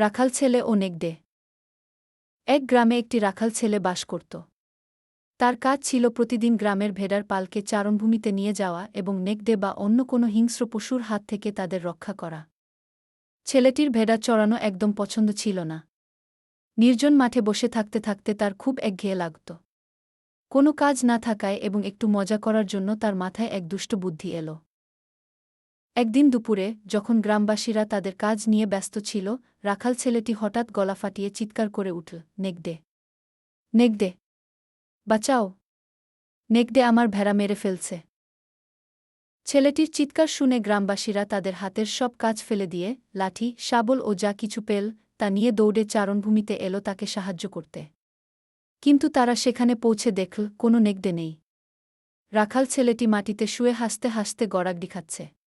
রাখাল ছেলে ও নেকডে এক গ্রামে একটি রাখাল ছেলে বাস করত। তার কাজ ছিল প্রতিদিন গ্রামের ভেড়ার পালকে চারণভূমিতে নিয়ে যাওয়া এবং নেকডে বা অন্য কোনো হিংস্র পশুর হাত থেকে তাদের রক্ষা করা। ছেলেটির ভেড়া চড়ানো একদম পছন্দ ছিল না। নির্জন মাঠে বসে থাকতে থাকতে তার খুব একঘেয়ে লাগত। কোনো কাজ না থাকায় এবং একটু মজা করার জন্য তার মাথায় এক দুষ্ট বুদ্ধি এলো। একদিন দুপুরে, যখন গ্রামবাসীরা তাদের কাজ নিয়ে ব্যস্ত ছিল, রাখাল ছেলেটি হঠাৎ গলা ফাটিয়ে চিৎকার করে উঠল নেকদে নেকদে বাঁচাও। নেকদে আমার ভেড়া মেরে ফেলছে। ছেলেটির চিৎকার শুনে গ্রামবাসীরা তাদের হাতের সব কাজ ফেলে দিয়ে, লাঠি, শাবল ও যা কিছু পেল, তা নিয়ে দৌড়ে চারণভূমিতে এলো তাকে সাহায্য করতে। কিন্তু তারা সেখানে পৌঁছে দেখল, কোনো নেকদে নেই। রাখাল ছেলেটি মাটিতে শুয়ে হাসতে হাসতে গড়াগডি খাচ্ছে।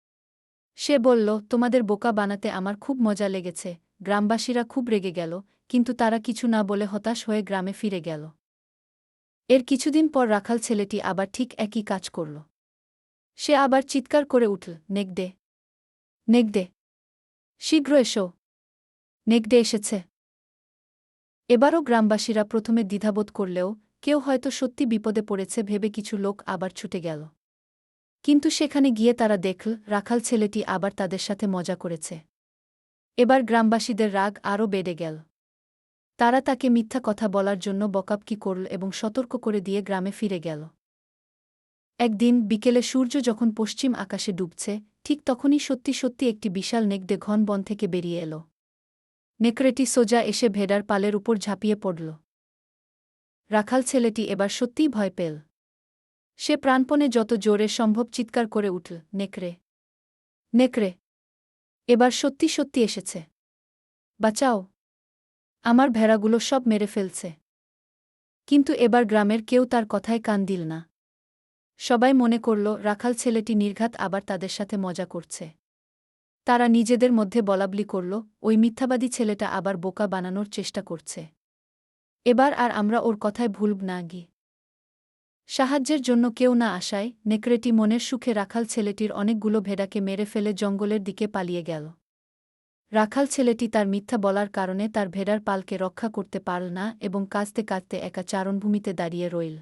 সে বলল, তোমাদের বোকা বানাতে আমার খুব মজা লেগেছে। গ্রামবাসীরা খুব রেগে গেল, কিন্তু তারা কিছু না বলে হতাশ হয়ে গ্রামে ফিরে গেল। এর কিছুদিন পর রাখাল ছেলেটি আবার ঠিক একই কাজ করল। সে আবার চিৎকার করে উঠল নেকদে নেকদে শীঘ্র এসো। নেকডে এসেছে। এবারও গ্রামবাসীরা প্রথমে দ্বিধাবোধ করলেও কেউ হয়তো সত্যি বিপদে পড়েছে, ভেবে কিছু লোক আবার ছুটে গেল। কিন্তু সেখানে গিয়ে তারা দেখল, রাখাল ছেলেটি আবার তাদের সাথে মজা করেছে। এবার গ্রামবাসীদের রাগ আরও বেড়ে গেল। তারা তাকে মিথ্যা কথা বলার জন্য বকাবকি করল এবং সতর্ক করে দিয়ে গ্রামে ফিরে গেল। একদিন বিকেলে সূর্য যখন পশ্চিম আকাশে ডুবছে, ঠিক তখনই সত্যি সত্যি একটি বিশাল নেকড়ে ঘন বন থেকে বেরিয়ে এলো। নেকড়েটি সোজা এসে ভেড়ার পালের উপর ঝাঁপিয়ে পড়ল। রাখাল ছেলেটি এবার সত্যিই ভয় পেল। সে প্রাণপণে যত জোরে সম্ভব চিৎকার করে উঠল নেকড়ে নেকড়ে এবার সত্যি সত্যি এসেছে। বাঁচাও। আমার ভেড়াগুলো সব মেরে ফেলছে। কিন্তু এবার গ্রামের কেউ তার কথায় কান দিল না। সবাই মনে করল, রাখাল ছেলেটি নির্ঘাত আবার তাদের সাথে মজা করছে। তারা নিজেদের মধ্যে বলাবলি করল, ওই মিথ্যাবাদী ছেলেটা আবার বোকা বানানোর চেষ্টা করছে। এবার আর আমরা ওর কথায় ভুলব না গি সাহায্যের জন্য কেউ না আসায় নেকড়েটি মনের সুখে রাখাল ছেলেটির অনেকগুলো ভেড়াকে মেরে ফেলে জঙ্গলের দিকে পালিয়ে গেল। রাখাল ছেলেটি তার মিথ্যা বলার কারণে তার ভেড়ার পালকে রক্ষা করতে পারল না এবং কাঁদতে কাঁদতে একা চারণভূমিতে দাঁড়িয়ে রইল।